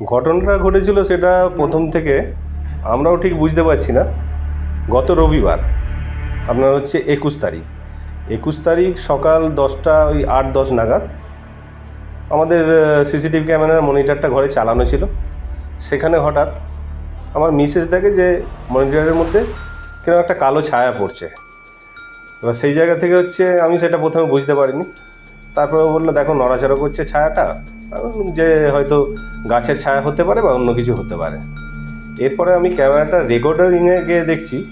ঘটনাটা ঘটেছিল সেটা প্রথম থেকে আমরাও ঠিক বুঝতে পারছি না। গত রবিবার, আপনার হচ্ছে একুশ তারিখ। একুশ তারিখ সকাল দশটা, ওই আট, দশ নাগাদ আমাদের সিসিটিভি ক্যামেরার মনিটরটা ঘরে চালানো ছিল। সেখানে হঠাৎ আমার মিসেস দেখে যে মনিটরের মধ্যে কীরকম একটা কালো ছায়া পড়ছে। এবার সেই জায়গা থেকে হচ্ছে আমি সেটা প্রথমে বুঝতে পারিনি। তারপরে বলল, দেখো, নড়াচড়া করছে ছায়াটা। যে হয়তো গাছের ছায়া হতে পারে বা অন্য কিছু হতে পারে। এরপরে আমি ক্যামেরাটা রেকর্ডারিংয়ে গিয়ে দেখছি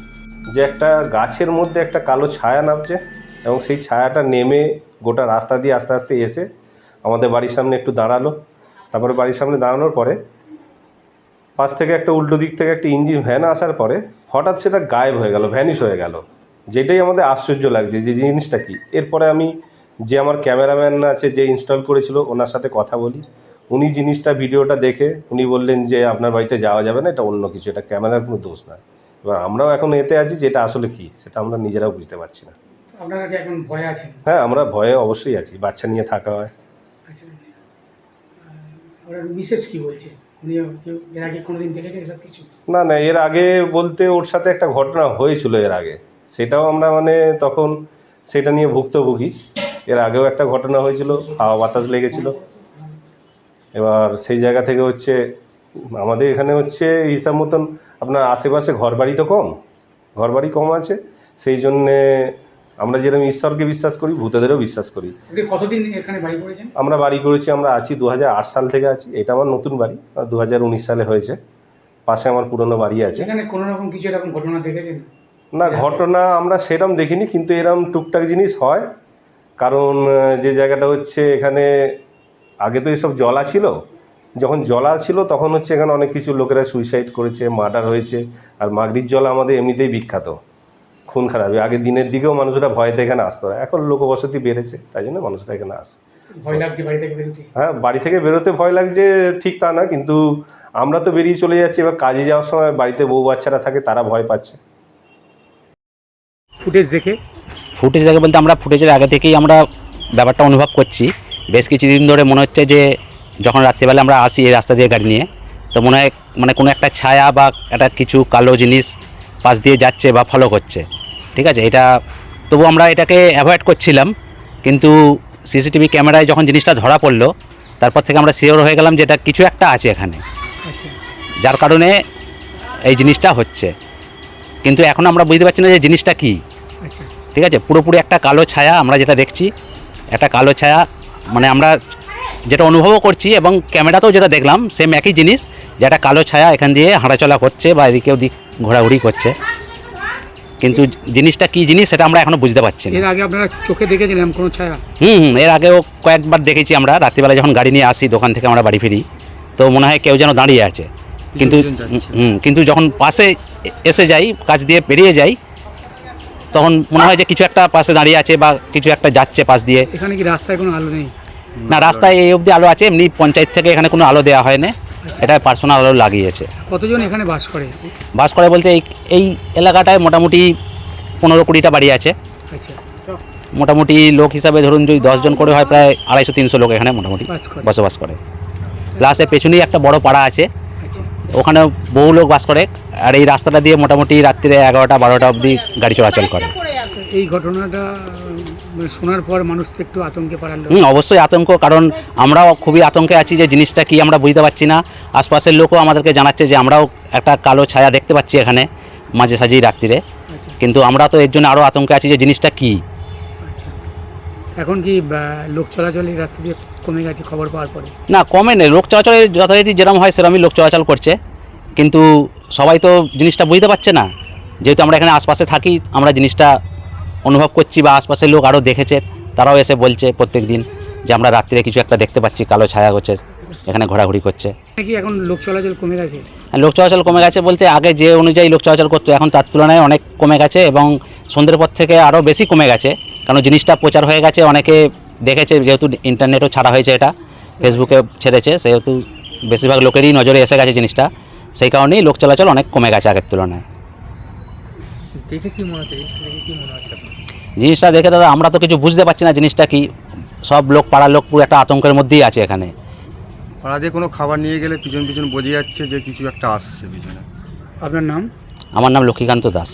যে একটা গাছের মধ্যে একটা কালো ছায়া নামছে এবং সেই ছায়াটা নেমে গোটা রাস্তা দিয়ে আস্তে আস্তে এসে আমাদের বাড়ির সামনে একটু দাঁড়াল। তারপরে বাড়ির সামনে দাঁড়ানোর পরে পাশ থেকে একটা উল্টো দিক থেকে একটা ইঞ্জিন ভ্যান আসার পরে হঠাৎ সেটা গায়েব হয়ে গেল, ভ্যানিশ হয়ে গেল। যেটাই আমাদের আশ্চর্য লাগছে যে জিনিসটা কি। এরপরে আমি যে আমার ক্যামেরাম্যান আছে যে ইনস্টল করেছিল ওনার সাথে কথা বলি। উনি জিনিসটা ভিডিওটা দেখে উনি বললেন যে আপনার বাড়িতে যাওয়া যাবে না এটা অন্য কিছু এটা ক্যামেরার কোনো দোষ নয় এবার আমরাও এখন এতে আছি যেটা আসলে কি সেটা আমরা নিজেরাও বুঝতে পারছি না। এখন ভয় আছেন? হ্যাঁ আমরা ভয়ে অবশ্যই আছি বাচ্চা নিয়ে থাকা হয়। আচ্ছা আচ্ছা। বিশেষ কি বলছে? না না এর আগে বলতে ওর সাথে একটা ঘটনা হয়েছিল এর আগে। সেটাও আমরা মানে তখন সেটা নিয়ে ভুক্তভোগী। এর আগেও একটা ঘটনা হয়েছিল হাওয়া বাতাস লেগেছিল। এবার সেই জায়গা থেকে হচ্ছে আমাদের এখানে হচ্ছে হিসাব মতন আপনার আশেপাশে ঘরবাড়ি তো কম ঘরবাড়ি কম আছে। সেই জন্যে আমরা যেরকম ঈশ্বরকে বিশ্বাস করি ভূতেদেরও বিশ্বাস করি। কতদিন এখানে বাড়ি করেছেন? আমরা বাড়ি করেছি আমরা আছি দু হাজার আট সাল থেকে আছি। এটা আমার নতুন বাড়ি দু হাজার উনিশ সালে হয়েছে। পাশে আমার পুরনো বাড়ি আছে। সেখানে কোনো রকম কিছু এরকম ঘটনা দেখেছেন? না ঘটনা আমরা সেরম দেখিনি কিন্তু এরম টুকটাক জিনিস হয়। কারণ যে জায়গাটা হচ্ছে এখানে আগে তো এসব জলা ছিল। যখন জলা ছিল তখন হচ্ছে এখানে অনেক কিছু লোকেরা সুইসাইড করেছে মার্ডার হয়েছে। আর মাগরির জল আমাদের এমনিতেই বিখ্যাত। খুন খারাপি। আগে দিনের দিকেও মানুষরা ভয়তে এখানে আসতো না। এখন লোকবসতি বেড়েছে তাই জন্য মানুষরা এখানে আসে হ্যাঁ বাড়ি থেকে বেরোতে ভয় লাগছে ঠিক তা না। কিন্তু আমরা তো বেরিয়ে চলে যাচ্ছি। এবার কাজে যাওয়ার সময় বাড়িতে বউ বাচ্চারা থাকে তারা ভয় পাচ্ছে। ফুটেজ দেখে ফুটেজ দেখে বলতে আমরা ফুটেজের আগে থেকেই আমরা ব্যাপারটা অনুভব করছি। বেশ কিছুদিন ধরে মনে হচ্ছে যে যখন রাত্রিবেলা আমরা আসি এই রাস্তা দিয়ে গাড়ি নিয়ে তো মনে হয় মানে কোনো একটা ছায়া বা একটা কিছু কালো জিনিস পাশ দিয়ে যাচ্ছে বা ফলো করছে। ঠিক আছে? এটা তবু আমরা এটাকে অ্যাভয়েড করছিলাম কিন্তু সিসিটিভি ক্যামেরায় যখন জিনিসটা ধরা পড়ল তারপর থেকে আমরা শিওর হয়ে গেলাম যে এটা কিছু একটা আছে এখানে। আচ্ছা। যার কারণে এই জিনিসটা হচ্ছে। কিন্তু এখন আমরা বুঝতে পারছি না যে জিনিসটা কী। ঠিক আছে? পুরোপুরি একটা কালো ছায়া আমরা যেটা দেখছি একটা কালো ছায়া মানে আমরা যেটা অনুভবও করছি এবং ক্যামেরাতেও যেটা দেখলাম সেম একই জিনিস যেটা কালো ছায়া এখান দিয়ে হাঁটাচলা করছে বা এদিকে ওদিক ঘোরাঘুরি করছে। কিন্তু জিনিসটা কি জিনিস সেটা আমরা এখনও বুঝতে পারছি এর আগে আপনারা চোখে দেখেছিলেন কোনো ছায়া? হুম হুম এর আগেও কয়েকবার দেখেছি আমরা রাত্রিবেলা যখন গাড়ি নিয়ে আসি দোকান থেকে আমরা বাড়ি ফিরি তো মনে হয় কেউ যেন দাঁড়িয়ে আছে। কিন্তু হুম কিন্তু যখন পাশে এসে যাই কাজ দিয়ে পেরিয়ে যাই তখন মনে হয় যে কিছু একটা পাশে দাঁড়িয়ে আছে বা কিছু একটা যাচ্ছে পাশ দিয়ে। এখানে কি রাস্তায় কোনো আলো নেই? না রাস্তায় এই অবধি আলো আছে এমনি পঞ্চায়েত থেকে এখানে কোনো আলো দেওয়া হয় না এটা পার্সোনাল আলো লাগিয়েছে। কতজন এখানে বাস করে? বাস করে বলতে এই এই এলাকাটায় মোটামুটি পনেরো কুড়িটা বাড়ি আছে। আচ্ছা। মোটামুটি লোক হিসাবে ধরুন যদি দশজন করে হয় প্রায় আড়াইশো তিনশো লোক এখানে মোটামুটি বসবাস করে। প্লাস এর পেছনেই একটা বড় পাড়া আছে। আচ্ছা। ওখানে বহু লোক বাস করে। আর এই রাস্তাটা দিয়ে মোটামুটি রাত্রিরে এগারোটা বারোটা অবধি গাড়ি চলাচল করে। এই ঘটনাটা মানে শোনার পর মানুষ তো একটু আতঙ্কে পারালো হুম অবশ্যই আতঙ্ক কারণ আমরাও খুবই আতঙ্কে আছি যে জিনিসটা কি আমরা বুঝতে পারছি না। আশপাশের লোকও আমাদেরকে জানাচ্ছে যে আমরাও একটা কালো ছায়া দেখতে পাচ্ছি এখানে মাঝে সাঝেই রাত্রিরে। আচ্ছা। কিন্তু আমরা তো এর জন্য আরও আতঙ্কে আছি যে জিনিসটা কি। আচ্ছা। এখন কি লোক চলাচল এই রাস্তা দিয়ে কমে গেছে খবর পাওয়ার পরে? না কমে নেই। লোক চলাচলের যথারীতি যেরকম হয় সেরকমই লোক চলাচল করছে। কিন্তু সবাই তো জিনিসটা বুঝতে পারছে না। যেহেতু আমরা এখানে আশপাশে থাকি আমরা জিনিসটা অনুভব করছি বা আশপাশের লোক আরও দেখেছে তারাও এসে বলছে প্রত্যেক দিন যে আমরা রাত্রিরে কিছু একটা দেখতে পাচ্ছি কালো ছায়া করছে এখানে ঘোরাঘুরি করছে। এখন লোক চলাচল কমে গেছে? আর লোক চলাচল কমে গেছে বলতে আগে যে অনুযায়ী লোক চলাচল করতো এখন তার তুলনায় অনেক কমে গেছে এবং সন্ধ্যের পর থেকে আরও বেশি কমে গেছে। কারণ জিনিসটা প্রচার হয়ে গেছে অনেকে দেখেছে যেহেতু ইন্টারনেটও ছাড়া হয়েছে এটা ফেসবুকে ছেড়েছে সেহেতু বেশিরভাগ লোকেরই নজরে এসে গেছে জিনিসটা। সেই কারণেই লোক চলাচল অনেক কমে গেছে আগের তুলনায়। দেখে কি মনে হচ্ছে? জিনিসটা দেখে কি মনে হচ্ছে জিনিসটা দেখে দাদা আমরা তো কিছু বুঝতে পারছি না জিনিসটা কি। সব লোক পাড়ার লোক পুরো একটা আতঙ্কের মধ্যেই আছে এখানে। পাড়া দিয়ে কোনো খাবার নিয়ে গেলে পিছন পিছন বোঝা যাচ্ছে যে কিছু একটা আসছে পিছনে। আপনার নাম? আমার নাম লক্ষ্মীকান্ত দাস।